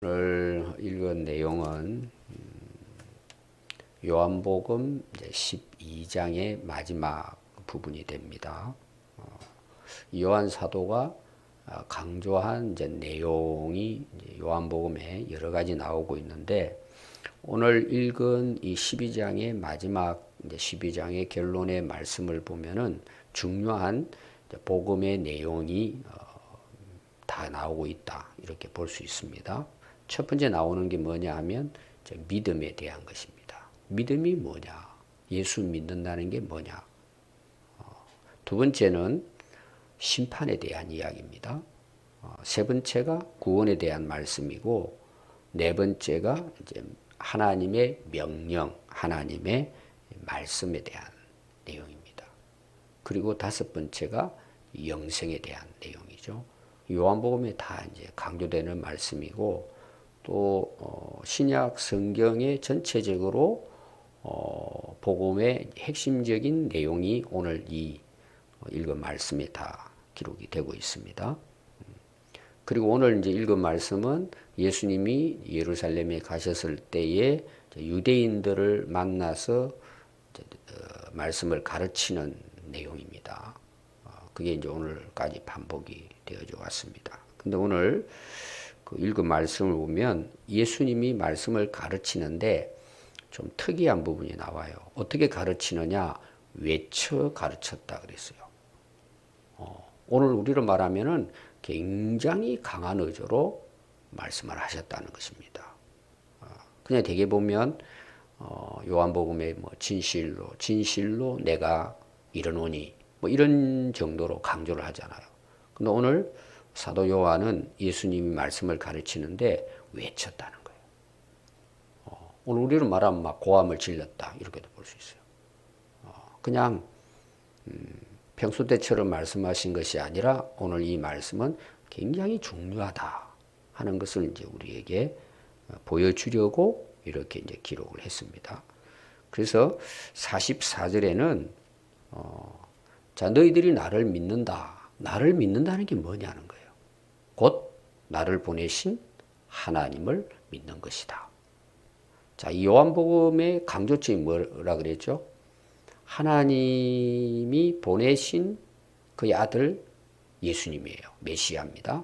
오늘 읽은 내용은 음, 요한복음 12장의 마지막 부분이 됩니다. 어, 요한 사도가 아, 강조한 이제 내용이 요한복음에 여러 가지 나오고 있는데 오늘 읽은 이 12장의 마지막 이제 12장의 결론의 말씀을 보면은 중요한 복음의 내용이 어, 다 나오고 있다 이렇게 볼 수 있습니다. 첫 번째 나오는 게 뭐냐 하면 믿음에 대한 것입니다. 믿음이 뭐냐? 예수 믿는다는 게 뭐냐? 어, 두 번째는 심판에 대한 이야기입니다. 어, 세 번째가 구원에 대한 말씀이고 네 번째가 이제 하나님의 명령, 하나님의 말씀에 대한 내용입니다. 그리고 다섯 번째가 영생에 대한 내용이죠. 요한복음에 다 이제 강조되는 말씀이고 또 어, 신약 성경의 전체적으로 어, 복음의 핵심적인 내용이 오늘 이 어, 읽은 말씀에 다 기록이 되고 있습니다. 그리고 오늘 이제 읽은 말씀은 예수님이 예루살렘에 가셨을 때에 유대인들을 만나서 어, 말씀을 가르치는 내용입니다. 어, 그게 이제 오늘까지 반복이 되어져 왔습니다. 근데 오늘 그 읽은 말씀을 보면 예수님이 말씀을 가르치는데 좀 특이한 부분이 나와요. 어떻게 가르치느냐? 외쳐 가르쳤다 그랬어요. 어, 오늘 우리로 말하면은 굉장히 강한 의조로 말씀을 하셨다는 것입니다. 어, 그냥 대개 보면 어, 요한복음에 뭐 진실로 진실로 내가 이르노니 뭐 이런 정도로 강조를 하잖아요. 근데 오늘 사도 요한은 예수님이 말씀을 가르치는데 외쳤다는 거예요. 어, 오늘 우리로 말하면 막 고함을 질렀다 이렇게도 볼 수 있어요. 어, 그냥 음, 평소 때처럼 말씀하신 것이 아니라 오늘 이 말씀은 굉장히 중요하다 하는 것을 이제 우리에게 보여주려고 이렇게 이제 기록을 했습니다. 그래서 44절에는 어, 자 너희들이 나를 믿는다. 나를 믿는다는 게 뭐냐는. 곧 나를 보내신 하나님을 믿는 것이다. 자, 이 요한복음의 강조점이 뭐라 그랬죠? 하나님이 보내신 그의 아들 예수님이에요. 메시아입니다.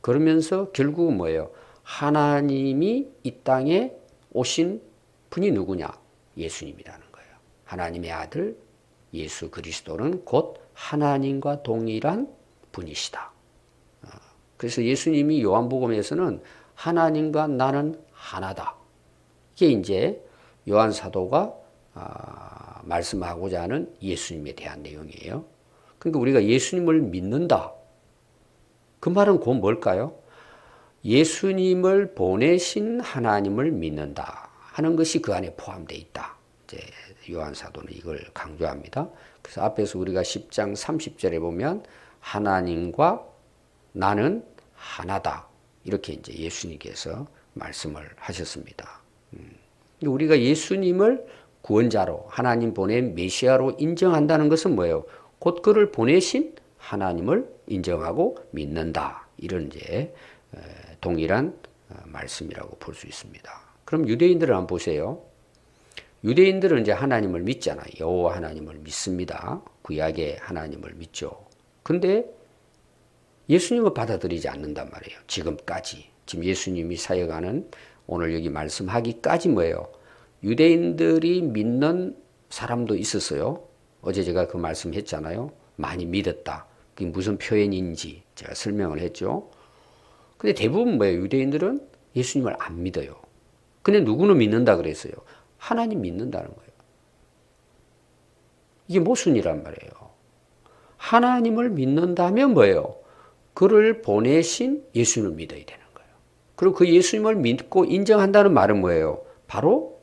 그러면서 결국은 뭐예요? 하나님이 이 땅에 오신 분이 누구냐? 예수님이라는 거예요. 하나님의 아들 예수 그리스도는 곧 하나님과 동일한 분이시다. 그래서 예수님이 요한복음에서는 하나님과 나는 하나다. 이게 이제 요한 사도가 아, 말씀하고자 하는 예수님에 대한 내용이에요. 그러니까 우리가 예수님을 믿는다. 그 말은 곧 뭘까요? 예수님을 보내신 하나님을 믿는다 하는 것이 그 안에 포함되어 있다. 이제 요한 사도는 이걸 강조합니다. 그래서 앞에서 우리가 10장 30절에 보면 하나님과 나는 하나다. 이렇게 이제 예수님께서 말씀을 하셨습니다. 음. 우리가 예수님을 구원자로 하나님 보낸 메시아로 인정한다는 것은 뭐예요? 곧 그를 보내신 하나님을 인정하고 믿는다. 이런 이제 동일한 어, 말씀이라고 볼 수 있습니다. 그럼 유대인들을 한번 보세요. 유대인들은 이제 하나님을 믿잖아요. 여호와 하나님을 믿습니다. 구약의 하나님을 믿죠. 근데 예수님을 받아들이지 않는단 말이에요. 지금까지. 지금 예수님이 사역하는 오늘 여기 말씀하기까지 뭐예요? 유대인들이 믿는 사람도 있었어요. 어제 제가 그 말씀했잖아요. 많이 믿었다. 그게 무슨 표현인지 제가 설명을 했죠. 근데 대부분 뭐예요? 유대인들은 예수님을 안 믿어요. 근데 누구는 믿는다 그랬어요? 하나님 믿는다는 거예요. 이게 모순이란 말이에요. 하나님을 믿는다면 뭐예요? 그를 보내신 예수님을 믿어야 되는 거예요. 그리고 그 예수님을 믿고 인정한다는 말은 뭐예요? 바로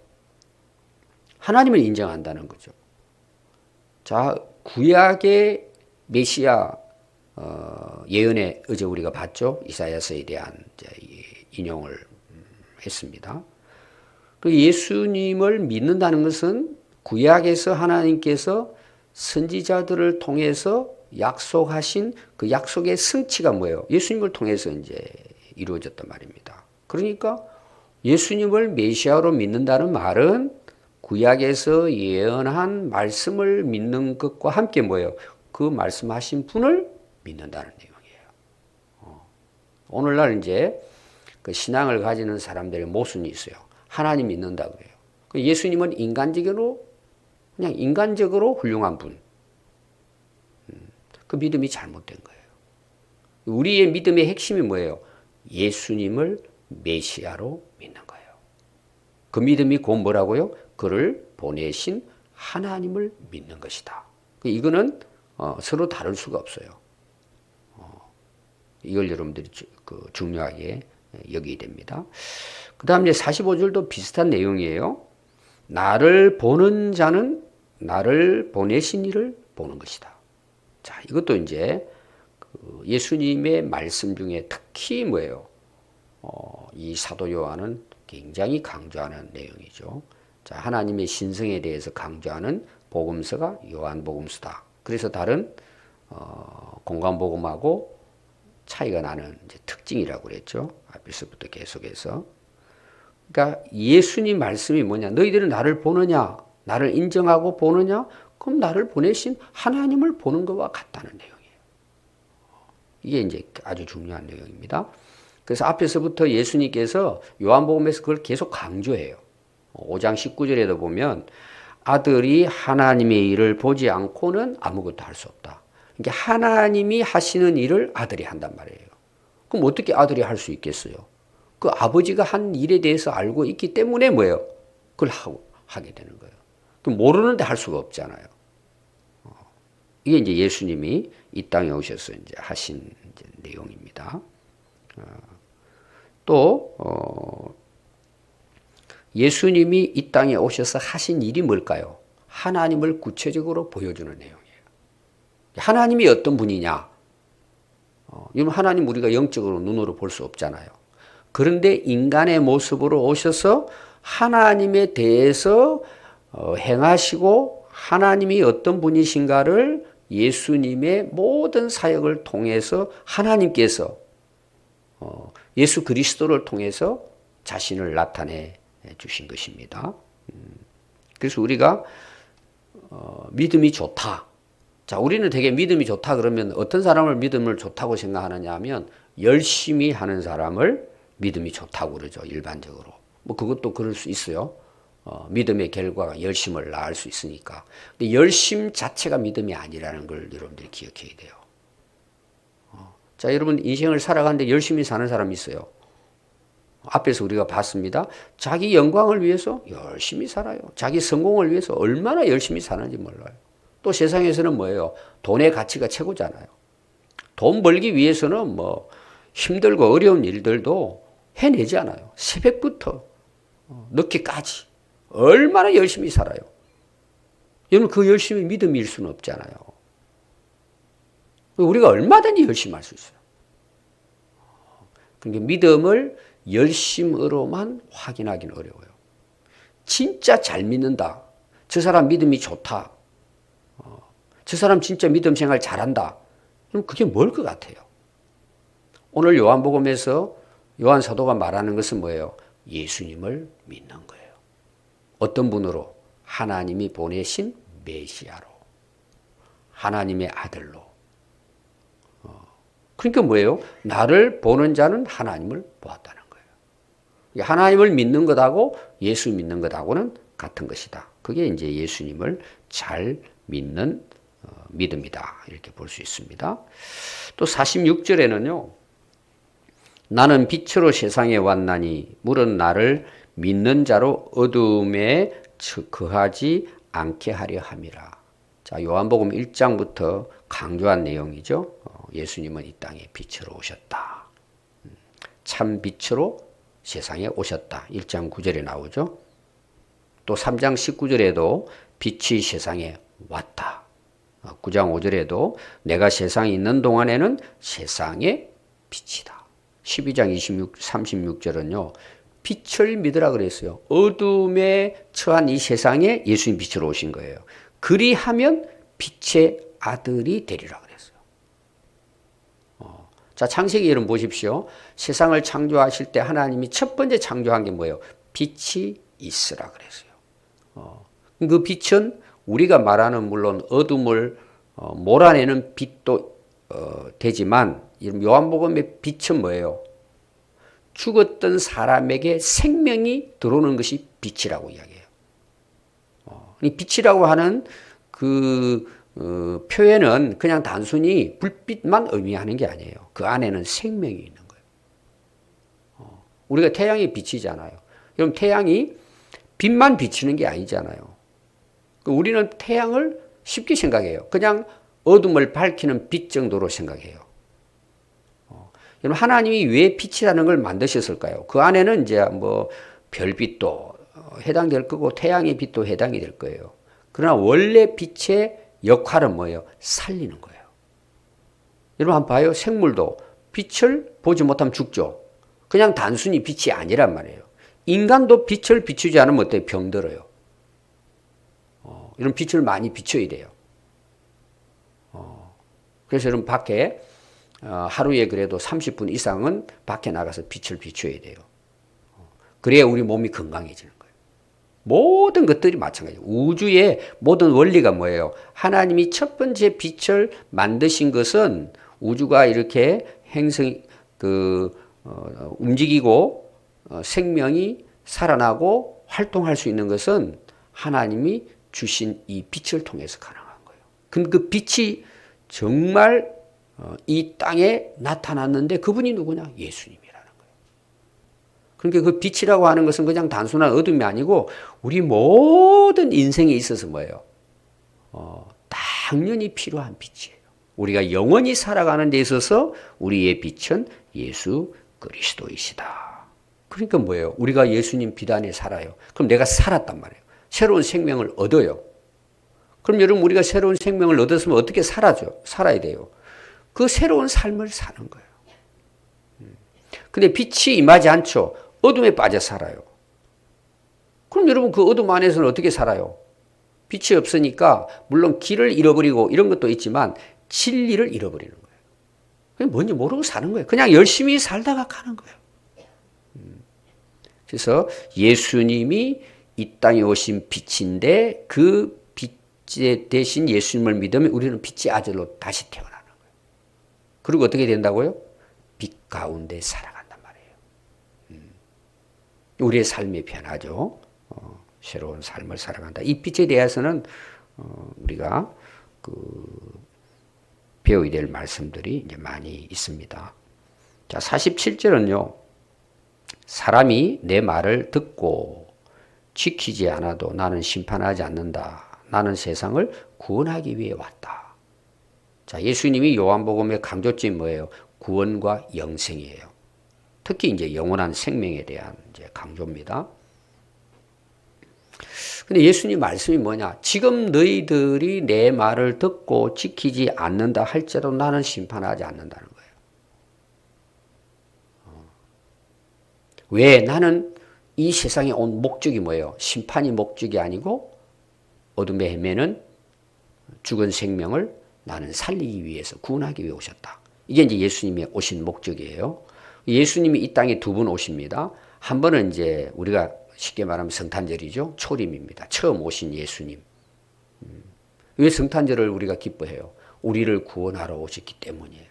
하나님을 인정한다는 거죠. 자, 구약의 메시아 어, 예언에 어제 우리가 봤죠. 이사야서에 대한 인용을 했습니다. 그 예수님을 믿는다는 것은 구약에서 하나님께서 선지자들을 통해서 약속하신 그 약속의 성취가 뭐예요? 예수님을 통해서 이제 이루어졌단 말입니다. 그러니까 예수님을 메시아로 믿는다는 말은 구약에서 예언한 말씀을 믿는 것과 함께 뭐예요? 그 말씀하신 분을 믿는다는 내용이에요. 어. 오늘날 이제 그 신앙을 가지는 사람들의 모순이 있어요. 하나님 믿는다 그래요. 그 예수님은 인간적으로 그냥 인간적으로 훌륭한 분. 음, 그 믿음이 잘못된 거예요. 우리의 믿음의 핵심이 뭐예요? 예수님을 메시아로 믿는 거예요. 그 믿음이 곧 뭐라고요? 그를 보내신 하나님을 믿는 것이다. 이거는 어, 서로 다를 수가 없어요. 어, 이걸 여러분들이 주, 그 중요하게 여기게 됩니다. 그 다음 이제 45절도 비슷한 내용이에요. 나를 보는 자는 나를 보내신 이를 보는 것이다. 자, 이것도 이제 그 예수님의 말씀 중에 특히 뭐예요? 어, 이 사도 요한은 굉장히 강조하는 내용이죠. 자, 하나님의 신성에 대해서 강조하는 복음서가 요한 복음서다. 그래서 다른 어, 공간 복음하고 차이가 나는 특징이라고 그랬죠. 앞에서부터 계속해서. 그러니까 예수님 말씀이 뭐냐? 너희들은 나를 보느냐? 나를 인정하고 보느냐? 그럼 나를 보내신 하나님을 보는 것과 같다는 내용이에요. 이게 이제 아주 중요한 내용입니다. 그래서 앞에서부터 예수님께서 요한복음에서 그걸 계속 강조해요. 5장 19절에도 보면 아들이 하나님의 일을 보지 않고는 아무것도 할 수 없다. 그러니까 하나님이 하시는 일을 아들이 한단 말이에요. 그럼 어떻게 아들이 할 수 있겠어요? 그 아버지가 한 일에 대해서 알고 있기 때문에 뭐예요? 그걸 하고, 하게 되는 거예요. 그 모르는데 할 수가 없잖아요. 어, 이게 이제 예수님이 이 땅에 오셔서 이제 하신 이제 내용입니다. 어, 또, 어, 예수님이 이 땅에 오셔서 하신 일이 뭘까요? 하나님을 구체적으로 보여주는 내용이에요. 하나님이 어떤 분이냐? 어, 하나님 우리가 영적으로 눈으로 볼 수 없잖아요. 그런데 인간의 모습으로 오셔서 하나님에 대해서 어, 행하시고 하나님이 어떤 분이신가를 예수님의 모든 사역을 통해서 하나님께서 어, 예수 그리스도를 통해서 자신을 나타내 주신 것입니다. 음, 그래서 우리가 어, 믿음이 좋다. 자, 우리는 되게 믿음이 좋다 그러면 어떤 사람을 믿음을 좋다고 생각하느냐 하면 열심히 하는 사람을 믿음이 좋다고 그러죠. 일반적으로. 뭐 그것도 그럴 수 있어요. 어, 믿음의 결과가 열심을 낳을 수 있으니까. 근데 열심 자체가 믿음이 아니라는 걸 여러분들이 기억해야 돼요. 어, 자, 여러분 인생을 살아가는데 열심히 사는 사람이 있어요. 앞에서 우리가 봤습니다. 자기 영광을 위해서 열심히 살아요. 자기 성공을 위해서 얼마나 열심히 사는지 몰라요. 또 세상에서는 뭐예요? 돈의 가치가 최고잖아요. 돈 벌기 위해서는 뭐 힘들고 어려운 일들도 해내지 않아요. 새벽부터 늦게까지 얼마나 열심히 살아요. 여러분 그 열심히 믿음일 수는 없잖아요. 우리가 얼마든지 열심히 할 수 있어요. 그러니까 믿음을 열심으로만 확인하기는 어려워요. 진짜 잘 믿는다. 저 사람 믿음이 좋다. 어, 저 사람 진짜 믿음 생활 잘한다. 그럼 그게 뭘 것 같아요? 오늘 요한복음에서 요한 사도가 말하는 것은 뭐예요? 예수님을 믿는 거예요. 어떤 분으로? 하나님이 보내신 메시아로. 하나님의 아들로. 어, 그러니까 뭐예요? 나를 보는 자는 하나님을 보았다는 거예요. 하나님을 믿는 것하고 예수 믿는 것하고는 같은 것이다. 그게 이제 예수님을 잘 믿는 어, 믿음이다. 이렇게 볼 수 있습니다. 또 46절에는요. 나는 빛으로 세상에 왔나니 물은 나를 믿는 자로 어둠에 거하지 않게 하려 함이라. 자, 요한복음 1장부터 강조한 내용이죠. 어, 예수님은 이 땅에 빛으로 오셨다. 음, 참 빛으로 세상에 오셨다. 1장 9절에 나오죠. 또 3장 19절에도 빛이 세상에 왔다. 9장 어, 5절에도 내가 세상에 있는 동안에는 세상의 빛이다. 12장 26, 36절은요. 빛을 믿으라 그랬어요. 어둠에 처한 이 세상에 예수님 빛으로 오신 거예요. 그리하면 빛의 아들이 되리라 그랬어요. 어, 자, 창세기 여러분 보십시오. 세상을 창조하실 때 하나님이 첫 번째 창조한 게 뭐예요? 빛이 있으라 그랬어요. 어, 그 빛은 우리가 말하는 물론 어둠을 어, 몰아내는 빛도 어, 되지만 요한복음의 빛은 뭐예요? 죽었던 사람에게 생명이 들어오는 것이 빛이라고 이야기해요. 어, 이 빛이라고 하는 그 어, 표현은 그냥 단순히 불빛만 의미하는 게 아니에요. 그 안에는 생명이 있는 거예요. 어, 우리가 태양이 빛이잖아요. 그럼 태양이 빛만 비치는 게 아니잖아요. 그 우리는 태양을 쉽게 생각해요. 그냥 어둠을 밝히는 빛 정도로 생각해요. 어, 여러분 하나님이 왜 빛이라는 걸 만드셨을까요? 그 안에는 이제 뭐 별빛도 어, 해당될 거고 태양의 빛도 해당이 될 거예요. 그러나 원래 빛의 역할은 뭐예요? 살리는 거예요. 여러분 한번 봐요. 생물도 빛을 보지 못하면 죽죠. 그냥 단순히 빛이 아니란 말이에요. 인간도 빛을 비추지 않으면 어때요? 병들어요. 어, 이런 빛을 많이 비춰야 돼요. 어, 그래서 여러분 밖에 어, 하루에 그래도 30분 이상은 밖에 나가서 빛을 비춰야 돼요. 어, 그래야 우리 몸이 건강해지는 거예요. 모든 것들이 마찬가지예요. 우주의 모든 원리가 뭐예요? 하나님이 첫 번째 빛을 만드신 것은 우주가 이렇게 행성 그 어, 움직이고 어, 생명이 살아나고 활동할 수 있는 것은 하나님이 주신 이 빛을 통해서 가능한 거예요. 그럼 그 빛이 정말 어, 이 땅에 나타났는데 그분이 누구냐? 예수님이라는 거예요. 그러니까 그 빛이라고 하는 것은 그냥 단순한 어둠이 아니고 우리 모든 인생에 있어서 뭐예요? 어, 당연히 필요한 빛이에요. 우리가 영원히 살아가는 데 있어서 우리의 빛은 예수 그리스도이시다. 그러니까 뭐예요? 우리가 예수님 빛 안에 살아요. 그럼 내가 살았단 말이에요. 새로운 생명을 얻어요. 그럼 여러분 우리가 새로운 생명을 얻었으면 어떻게 살아죠? 살아야 돼요. 그 새로운 삶을 사는 거예요. 음. 근데 빛이 임하지 않죠. 어둠에 빠져 살아요. 그럼 여러분 그 어둠 안에서는 어떻게 살아요? 빛이 없으니까 물론 길을 잃어버리고 이런 것도 있지만 진리를 잃어버리는 거예요. 그냥 뭔지 모르고 사는 거예요. 그냥 열심히 살다가 가는 거예요. 음. 그래서 예수님이 이 땅에 오신 빛인데 그 빛에 대신 예수님을 믿으면 우리는 빛의 아들로 다시 거예요. 그리고 어떻게 된다고요? 빛 가운데 살아간단 말이에요. 음. 우리의 삶이 변하죠. 어, 새로운 삶을 살아간다. 이 빛에 대해서는 어, 우리가 그 배워야 될 말씀들이 이제 많이 있습니다. 자, 47절은요. 사람이 내 말을 듣고 지키지 않아도 나는 심판하지 않는다. 나는 세상을 구원하기 위해 왔다. 자, 예수님이 요한복음의 강조점이 뭐예요? 구원과 영생이에요. 특히 이제 영원한 생명에 대한 이제 강조입니다. 근데 예수님 말씀이 뭐냐? 지금 너희들이 내 말을 듣고 지키지 않는다 할지라도 나는 심판하지 않는다는 거예요. 어. 왜 나는 이 세상에 온 목적이 뭐예요? 심판이 목적이 아니고 어둠의 헤매는 죽은 생명을 나는 살리기 위해서 구원하기 위해 오셨다. 이게 이제 예수님이 오신 목적이에요. 예수님이 이 땅에 두 번 오십니다. 한 번은 이제 우리가 쉽게 말하면 성탄절이죠. 초림입니다. 처음 오신 예수님. 음. 왜 성탄절을 우리가 기뻐해요? 우리를 구원하러 오셨기 때문이에요.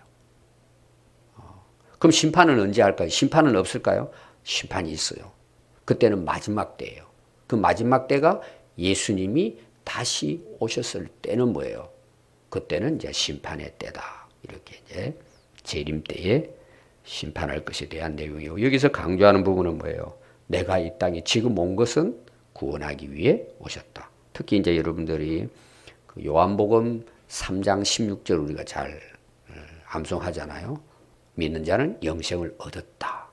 어. 그럼 심판은 언제 할까요? 심판은 없을까요? 심판이 있어요. 그때는 마지막 때예요. 그 마지막 때가 예수님이 다시 오셨을 때는 뭐예요? 그때는 이제 심판의 때다. 이렇게 이제 재림 때에 심판할 것에 대한 내용이고 여기서 강조하는 부분은 뭐예요? 내가 이 땅에 지금 온 것은 구원하기 위해 오셨다. 특히 이제 여러분들이 그 요한복음 3장 16절 우리가 잘 어, 암송하잖아요. 믿는 자는 영생을 얻었다.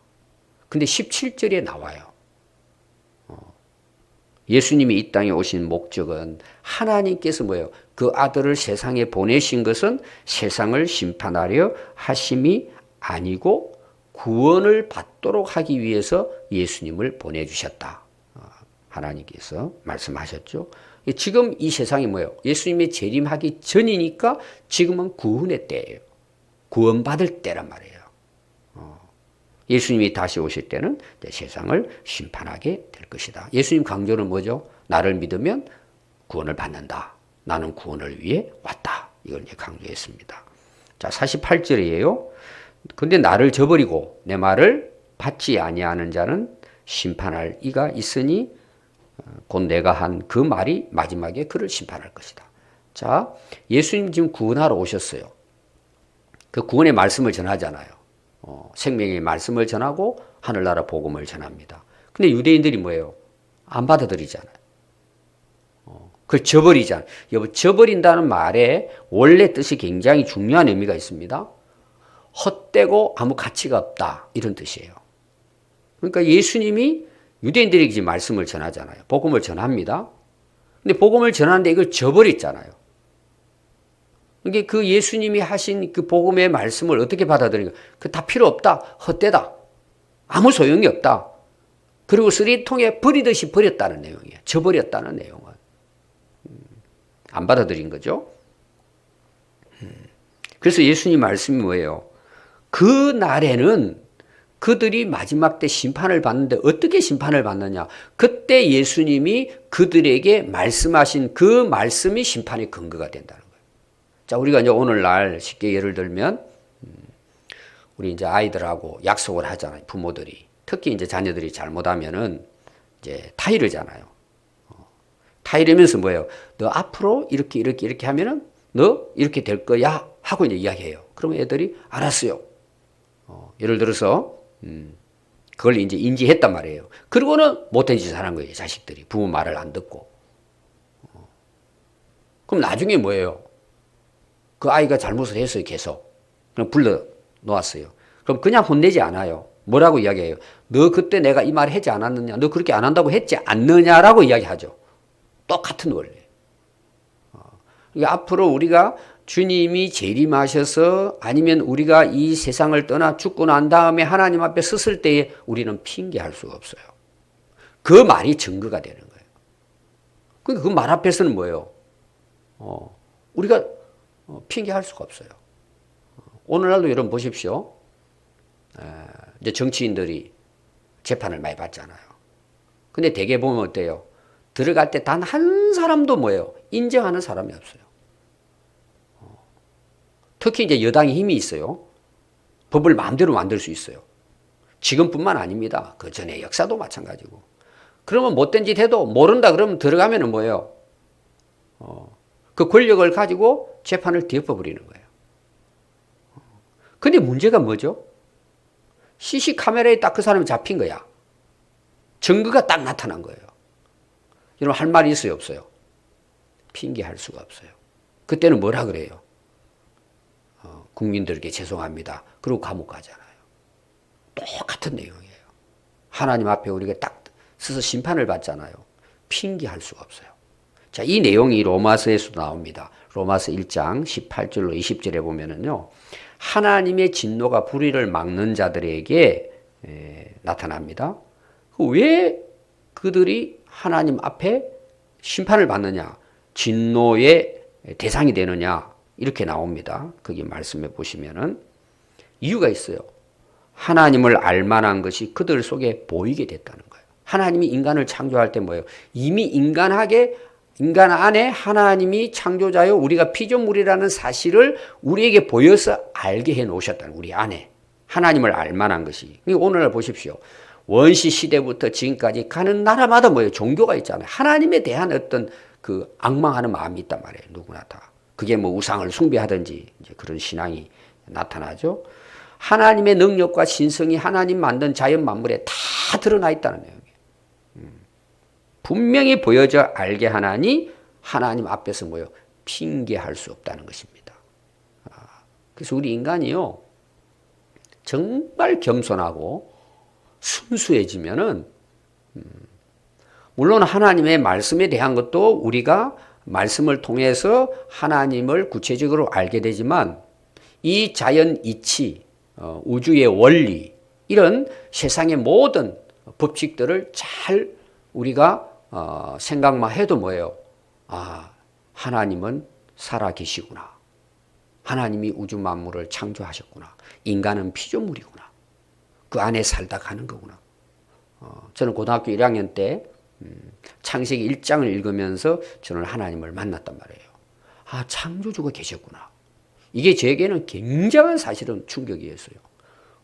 근데 17절에 나와요. 어, 예수님이 이 땅에 오신 목적은 하나님께서 뭐예요? 그 아들을 세상에 보내신 것은 세상을 심판하려 하심이 아니고 구원을 받도록 하기 위해서 예수님을 보내주셨다. 어, 하나님께서 말씀하셨죠. 지금 이 세상이 뭐예요? 예수님의 재림하기 전이니까 지금은 구원의 때예요. 구원받을 때란 말이에요. 예수님이 다시 오실 때는 세상을 심판하게 될 것이다. 예수님 강조는 뭐죠? 나를 믿으면 구원을 받는다. 나는 구원을 위해 왔다. 이걸 이제 강조했습니다. 자, 48절이에요. 근데 나를 저버리고 내 말을 받지 아니하는 자는 심판할 이가 있으니 어, 곧 내가 한 그 말이 마지막에 그를 심판할 것이다. 자, 예수님 지금 구원하러 오셨어요. 그 구원의 말씀을 전하잖아요. 어, 생명의 말씀을 전하고 하늘나라 복음을 전합니다. 근데 유대인들이 뭐예요? 안 받아들이잖아요. 어, 그걸 저버리잖아요. 여보, 저버린다는 말에 원래 뜻이 굉장히 중요한 의미가 있습니다. 헛되고 아무 가치가 없다. 이런 뜻이에요. 그러니까 예수님이 유대인들에게 지금 말씀을 전하잖아요. 복음을 전합니다. 근데 복음을 전하는데 이걸 저버렸잖아요. 이게 그 예수님이 하신 그 복음의 말씀을 어떻게 받아들이는 그 다 필요 없다. 헛되다. 아무 소용이 없다. 그리고 쓰리통에 버리듯이 버렸다는 내용이에요. 저버렸다는 내용은. 음, 안 받아들인 거죠. 음, 그래서 예수님 말씀이 뭐예요? 그 날에는 그들이 마지막 때 심판을 받는데 어떻게 심판을 받느냐? 그때 예수님이 그들에게 말씀하신 그 말씀이 심판의 근거가 된다는 거예요. 자, 우리가 이제 오늘날 쉽게 예를 들면, 음, 우리 이제 아이들하고 약속을 하잖아요. 부모들이. 특히 이제 자녀들이 잘못하면은 이제 타이르잖아요. 어, 타이르면서 뭐예요? 너 앞으로 이렇게 이렇게 이렇게 하면은 너 이렇게 될 거야 하고 이제 이야기해요. 그러면 애들이 알았어요. 어, 예를 들어서 음, 그걸 이제 인지했단 말이에요. 그러고는 못된 짓을 하는 거예요. 자식들이 부모 말을 안 듣고. 어. 그럼 나중에 뭐예요? 그 아이가 잘못을 했어요. 계속. 그럼 불러 놓았어요. 그럼 그냥 혼내지 않아요. 뭐라고 이야기해요? 너 그때 내가 이말 하지 않았느냐? 너 그렇게 안 한다고 했지 않느냐라고 이야기하죠. 똑같은 원리. 어. 그러니까 앞으로 우리가 주님이 재림하셔서 아니면 우리가 이 세상을 떠나 죽고 난 다음에 하나님 앞에 섰을 때에 우리는 핑계할 수가 없어요. 그 말이 증거가 되는 거예요. 그러니까 그 앞에서는 뭐예요? 어, 우리가 어, 핑계할 수가 없어요. 오늘날도 여러분 보십시오. 이제 정치인들이 재판을 많이 받잖아요. 근데 대개 보면 어때요? 들어갈 때 단 한 사람도 뭐예요? 인정하는 사람이 없어요. 특히 이제 여당이 힘이 있어요. 법을 마음대로 만들 수 있어요. 지금뿐만 아닙니다. 그 전에 역사도 마찬가지고. 그러면 못된 짓 해도 모른다 그러면 들어가면 뭐예요? 어, 그 권력을 가지고 재판을 뒤엎어버리는 거예요. 근데 문제가 뭐죠? CC 카메라에 딱 그 사람이 잡힌 거야. 증거가 딱 나타난 거예요. 여러분 할 말이 있어요, 없어요? 핑계할 수가 없어요. 그때는 뭐라 그래요? 국민들에게 죄송합니다. 그리고 감옥 가잖아요. 똑같은 내용이에요. 하나님 앞에 우리가 딱 서서 심판을 받잖아요. 핑계할 수가 없어요. 자, 이 내용이 로마서에서 나옵니다. 로마서 1장 18절로 20절에 보면은요. 하나님의 진노가 불의를 막는 자들에게 에, 나타납니다. 그왜 그들이 하나님 앞에 심판을 받느냐? 진노의 대상이 되느냐? 이렇게 나옵니다. 거기 말씀해 보시면은 이유가 있어요. 하나님을 알만한 것이 그들 속에 보이게 됐다는 거예요. 하나님이 인간을 창조할 때 뭐예요? 이미 인간하게 인간 안에 하나님이 창조자요 우리가 피조물이라는 사실을 우리에게 보여서 알게 해 놓으셨다는 우리 안에 하나님을 알만한 것이 오늘날 보십시오. 원시 시대부터 지금까지 가는 나라마다 뭐예요? 종교가 있잖아요. 하나님에 대한 어떤 그 악망하는 마음이 있단 말이에요. 누구나 다. 그게 뭐 우상을 숭배하든지 이제 그런 신앙이 나타나죠. 하나님의 능력과 신성이 하나님 만든 자연 만물에 다 드러나 있다는 내용이에요. 음. 분명히 보여져 알게 하나니 하나님 앞에서 뭐요? 핑계할 수 없다는 것입니다. 아, 그래서 우리 인간이요. 정말 겸손하고 순수해지면은 음, 물론 하나님의 말씀에 대한 것도 우리가 말씀을 통해서 하나님을 구체적으로 알게 되지만 이 자연 이치, 어, 우주의 원리, 이런 세상의 모든 법칙들을 잘 우리가 어, 생각만 해도 뭐예요? 아, 하나님은 살아 계시구나. 하나님이 우주 만물을 창조하셨구나. 인간은 피조물이구나. 그 안에 살다 가는 거구나. 어, 저는 고등학교 1학년 때 음, 창세기 1장을 읽으면서 저는 하나님을 만났단 말이에요. 아, 창조주가 계셨구나. 이게 제게는 굉장한 사실은 충격이었어요.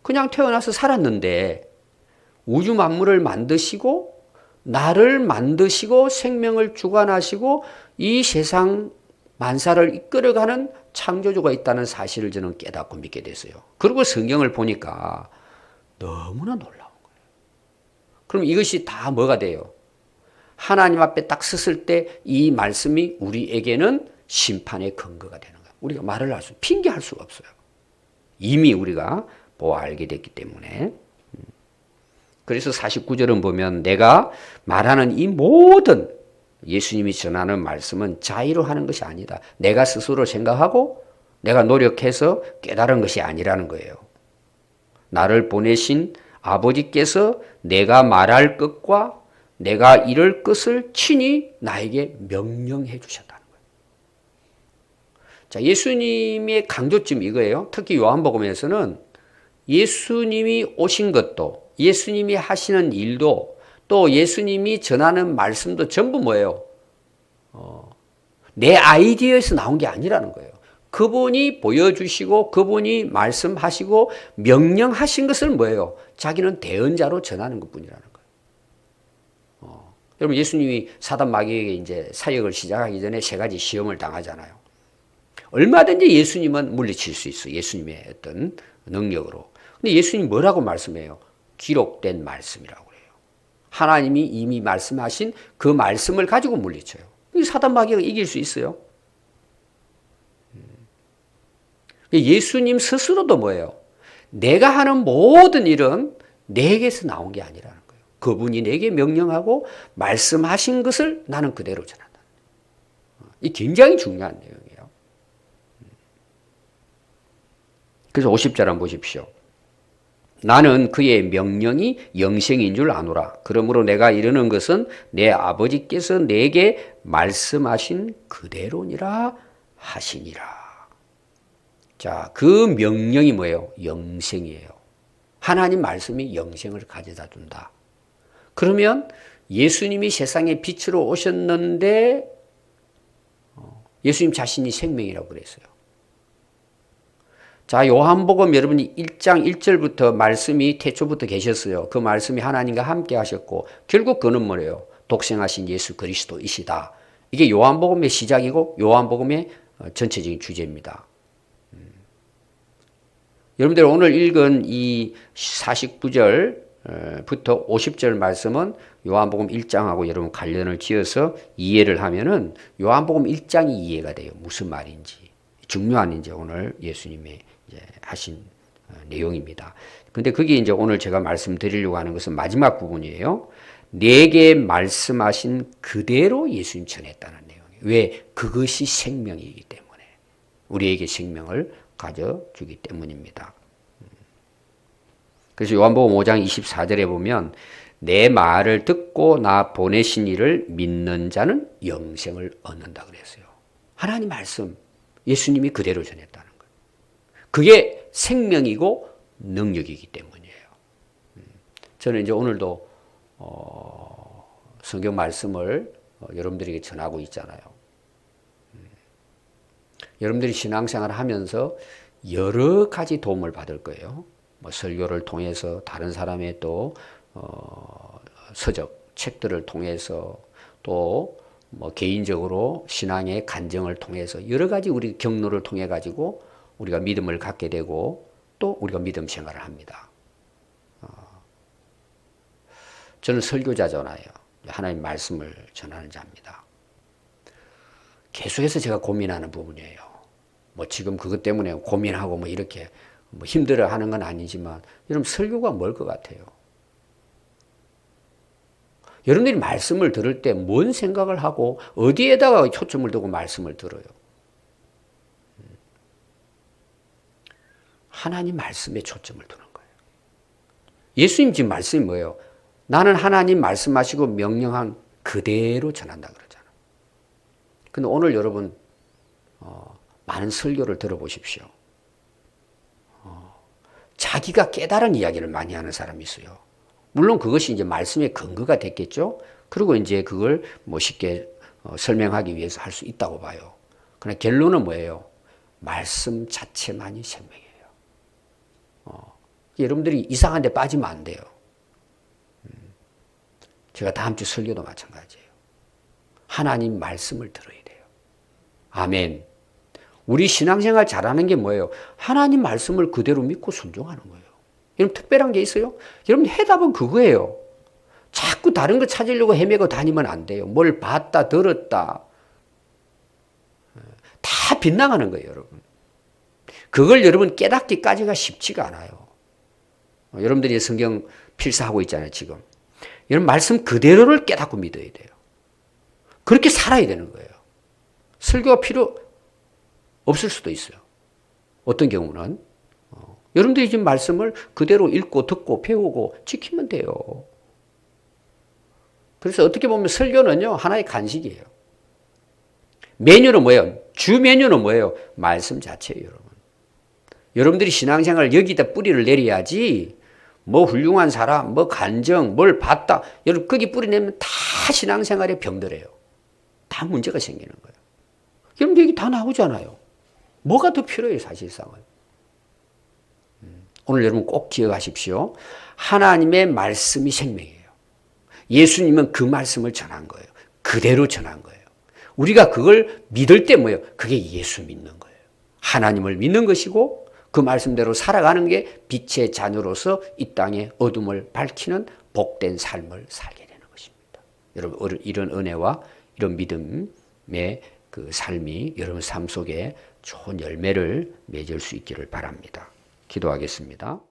그냥 태어나서 살았는데 우주 만물을 만드시고 나를 만드시고 생명을 주관하시고 이 세상 만사를 이끌어가는 창조주가 있다는 사실을 저는 깨닫고 믿게 됐어요. 그리고 성경을 보니까 너무나 놀라운 거예요. 그럼 이것이 다 뭐가 돼요? 하나님 앞에 딱 섰을 때 이 말씀이 우리에게는 심판의 근거가 되는 거예요. 우리가 말을 할 수, 핑계할 수가 없어요. 이미 우리가 보아 알게 됐기 때문에. 그래서 49절은 보면 내가 말하는 이 모든 예수님이 전하는 말씀은 자의로 하는 것이 아니다. 내가 스스로 생각하고 내가 노력해서 깨달은 것이 아니라는 거예요. 나를 보내신 아버지께서 내가 말할 것과 내가 이럴 것을 친히 나에게 명령해 주셨다는 거예요. 자, 예수님의 강조점 이거예요. 특히 요한복음에서는 예수님이 오신 것도 예수님이 하시는 일도 또 예수님이 전하는 말씀도 전부 뭐예요? 어, 내 아이디어에서 나온 게 아니라는 거예요. 그분이 보여주시고 그분이 말씀하시고 명령하신 것을 뭐예요? 자기는 대언자로 전하는 것 뿐이라는 거예요. 어, 여러분 예수님이 사단 마귀에게 이제 사역을 시작하기 전에 세 가지 시험을 당하잖아요. 얼마든지 예수님은 물리칠 수 있어. 예수님의 어떤 능력으로. 근데 예수님 뭐라고 말씀해요? 기록된 말씀이라고 그래요. 하나님이 이미 말씀하신 그 말씀을 가지고 물리쳐요. 사단 마귀가 이길 수 있어요? 예수님 스스로도 뭐예요? 내가 하는 모든 일은 내게서 나온 게 아니라는 거예요. 그분이 내게 명령하고 말씀하신 것을 나는 그대로 전한다. 이 굉장히 중요한 내용이에요. 그래서 50절 한번 보십시오. 나는 그의 명령이 영생인 줄 아노라. 그러므로 내가 이르는 것은 내 아버지께서 내게 말씀하신 그대로니라 하시니라. 자, 그 명령이 뭐예요? 영생이에요. 하나님 말씀이 영생을 가져다 준다. 그러면 예수님이 세상의 빛으로 오셨는데 어, 예수님 자신이 생명이라고 그랬어요. 자, 요한복음 여러분이 1장 1절부터 말씀이 태초부터 계셨어요. 그 말씀이 하나님과 함께 하셨고 결국 그는 뭐래요? 독생하신 예수 그리스도이시다. 이게 요한복음의 시작이고 요한복음의 어, 전체적인 주제입니다. 음. 여러분들 오늘 읽은 이 49절부터 50절 말씀은 요한복음 1장하고 여러분 관련을 지어서 이해를 하면은 요한복음 1장이 이해가 돼요. 무슨 말인지. 중요한 이제 오늘 예수님의 하신 어, 내용입니다. 근데 그게 이제 오늘 제가 말씀드리려고 하는 것은 마지막 부분이에요. 내게 말씀하신 그대로 예수님 전했다는 내용이에요. 왜? 그것이 생명이기 때문에. 우리에게 생명을 가져주기 때문입니다. 음. 그래서 요한복음 5장 24절에 보면 내 말을 듣고 나 보내신 이를 믿는 자는 영생을 얻는다 그랬어요. 하나님 말씀 예수님이 그대로 전했다는 거예요. 그게 생명이고 능력이기 때문이에요. 음. 저는 이제 오늘도 어, 성경 말씀을 어, 여러분들에게 전하고 있잖아요. 음. 여러분들이 신앙생활을 하면서 여러 가지 도움을 받을 거예요. 뭐 설교를 통해서 다른 사람의 또 어, 서적 책들을 통해서 또 뭐 개인적으로 신앙의 간정을 통해서 여러 가지 우리 경로를 통해 가지고 우리가 믿음을 갖게 되고 또 우리가 믿음 생활을 합니다. 어. 저는 설교자잖아요. 하나님 말씀을 전하는 자입니다. 계속해서 제가 고민하는 부분이에요. 뭐 지금 그것 때문에 고민하고 뭐 이렇게 뭐 힘들어 하는 건 아니지만 여러분 설교가 뭘 것 같아요? 여러분들이 말씀을 들을 때 뭔 생각을 하고 어디에다가 초점을 두고 말씀을 들어요? 하나님 말씀에 초점을 두는 거예요. 예수님 지금 말씀이 뭐예요? 나는 하나님 말씀하시고 명령한 그대로 전한다 그러잖아. 근데 오늘 여러분 어, 많은 설교를 들어보십시오. 어, 자기가 깨달은 이야기를 많이 하는 사람이 있어요. 물론 그것이 이제 말씀의 근거가 됐겠죠. 그리고 이제 그걸 뭐 쉽게 어, 설명하기 위해서 할 수 있다고 봐요. 그러나 결론은 뭐예요? 말씀 자체만이 생명이에요. 어, 여러분들이 이상한 데 빠지면 안 돼요. 음, 제가 다음 주 설교도 마찬가지예요. 하나님 말씀을 들어야 돼요. 아멘. 우리 신앙생활 잘하는 게 뭐예요? 하나님 말씀을 그대로 믿고 순종하는 거예요. 여러분 특별한 게 있어요? 여러분 해답은 그거예요. 자꾸 다른 거 찾으려고 헤매고 다니면 안 돼요. 뭘 봤다, 들었다. 다 빗나가는 거예요, 여러분. 그걸 여러분 깨닫기까지가 쉽지가 않아요. 어, 여러분들이 성경 필사하고 있잖아요, 지금. 여러분 말씀 그대로를 깨닫고 믿어야 돼요. 그렇게 살아야 되는 거예요. 설교가 필요 없을 수도 있어요. 어떤 경우는 어, 여러분들이 지금 말씀을 그대로 읽고 듣고 배우고 지키면 돼요. 그래서 어떻게 보면 설교는요 하나의 간식이에요. 메뉴는 뭐예요? 주 메뉴는 뭐예요? 말씀 자체예요, 여러분. 여러분들이 신앙생활 여기다 뿌리를 내려야지 뭐 훌륭한 사람, 뭐 간정, 뭘 봤다. 여러분 거기 뿌리 내면 다 신앙생활에 병들어요. 다 문제가 생기는 거예요. 여러분 여기 다 나오잖아요. 뭐가 더 필요해요, 사실상은. 음, 오늘 여러분 꼭 기억하십시오. 하나님의 말씀이 생명이에요. 예수님은 그 말씀을 전한 거예요. 그대로 전한 거예요. 우리가 그걸 믿을 때 뭐예요? 그게 예수 믿는 거예요. 하나님을 믿는 것이고 그 말씀대로 살아가는 게 빛의 자녀로서 이 땅의 어둠을 밝히는 복된 삶을 살게 되는 것입니다. 여러분 이런 은혜와 이런 믿음의 그 삶이 여러분 삶 속에 좋은 열매를 맺을 수 있기를 바랍니다. 기도하겠습니다.